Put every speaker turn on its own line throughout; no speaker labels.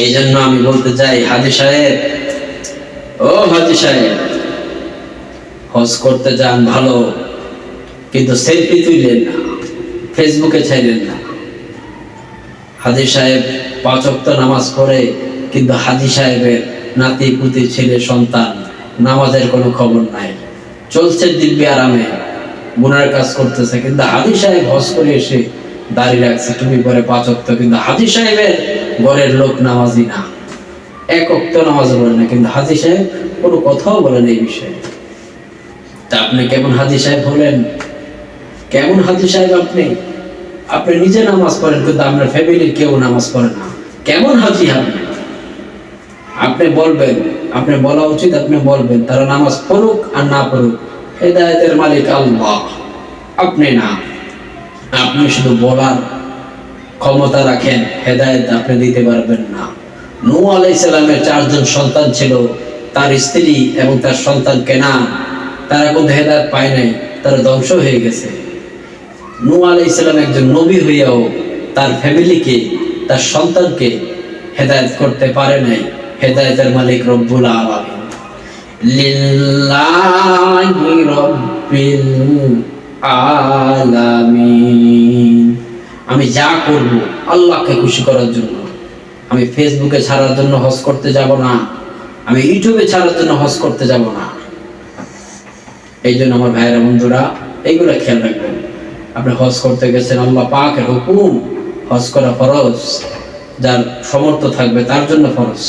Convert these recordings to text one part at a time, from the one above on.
এই জন্য আমি বলতে চাই, হাজি সাহেব, ও হাজি সাহেব হজ করতে যান ভালো, কিন্তু সেলফি তুললেন না ফেসবুকে ছাইলেন না। হাজি সাহেব পাঁচ ওয়াক্ত নামাজ পড়ে, কিন্তু হাজি সাহেবের নাতি, পুতি, ছেলে, সন্তান, নামাজের কোনো খবর নাই। চলছে দিব্যি আরামে, গুনার কাজ করতেছে, কিন্তু হাজি সাহেব হজ করে এসে দাঁড়িয়ে রাখছে। তুমি পরে কিন্তু হাজি সাহেবের ঘরের লোক নামাজি না। নামাজ বলেন না, কিন্তু হাজি সাহেব কোনো কথাও বলেন এই বিষয়ে। তা আপনি কেমন হাজি সাহেব হলেন? কেমন হাজি সাহেব আপনি? আপনি নিজে নামাজ পড়েন, কিন্তু আপনার ফ্যামিলির কেউ নামাজ পড়ে না। কেমন হাজি আপনি? আপনি বলবেন, আপনি বলা উচিত, আপনি বলবেন, তারা নামাজ পড়ুক আর না পড়ুক। হেদায়তের মালিক আল্লাহ। আপনি না। আপনি শুধু বলার ক্ষমতা রাখেন, হেদায়েত আপনি দিতে পারবেন না। নূ আলাইসালামের চারজন সন্তান ছিল, তার স্ত্রী এবং তার সন্তান কেনা তারা কিন্তু হেদায়ত পায় নাই, তারা ধ্বংস হয়ে গেছে। নূ আলাইসালাম একজন নবী হইয়াও তার ফ্যামিলিকে, তার সন্তানকে হেদায়েত করতে পারে নাই। হেদায়েতের মালিক রব্বুল আলামিন। লিল্লাহি রব্বিল আমি যা করব আল্লাহকে খুশি করার জন্য। আমি ফেসবুকে ছাড়ার জন্য হজ করতে যাব না। আমি ইউটিউবে ছাড়ার জন্য হজ করতে যাব না। এই জন্য আমার ভাইয়েরা, বন্ধুরা, এইগুলো খেয়াল রাখবেন। আপনি হজ করতে গেছেন, আল্লাহ পাকের হুকুম হজ করা ফরজ। যার সমর্থ থাকবে তার জন্য ফরজ।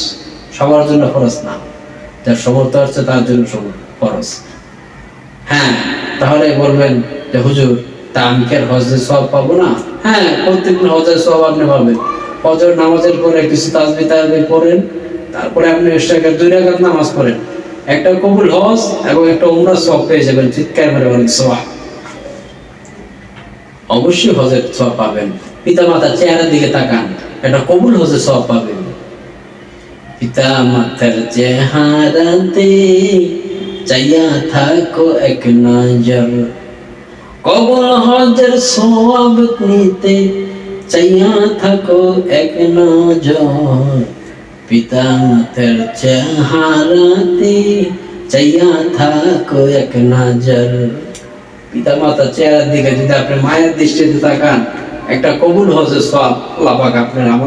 সবার জন্য ফরজ না। যার সমর্থ আছে তার জন্য ফরজ। হ্যাঁ তাহলে বলবেন যে, হুজুর, তা আমি কি হজের সব পাবো না? হ্যাঁ প্রত্যেকদিন হজের সব আপনি পাবেন। হজর নামাজের পরে কিছু তাজবি তাজবি পড়েন, তারপরে আপনি এক্সট্রা দুই রাকাত নামাজ পড়েন। একটা কবুল হজ এবং একটা উমরা সব পেয়ে যাবেন, চিৎকার মেরে বলেন সোয়া অবশ্যই হজের সব পাবেন। পিতা মাতার চেহারার দিকে তাকান, একটা কবুল হজের সব পাবেন। পিতা মাতার চেহারাতে চাইয়া থাকো এক নজর। কবল হজের সব নিতে চাইয়া থাকো এক নজর। পিতা মাতার চেহারাতে চাইয়া থাকো এক নজর। পিতা মাতার চেহারার দিকে যদি আপনি মায়ের দৃষ্টিতে তাকান, একটা কবুল হজের সব পাক আপনার নামে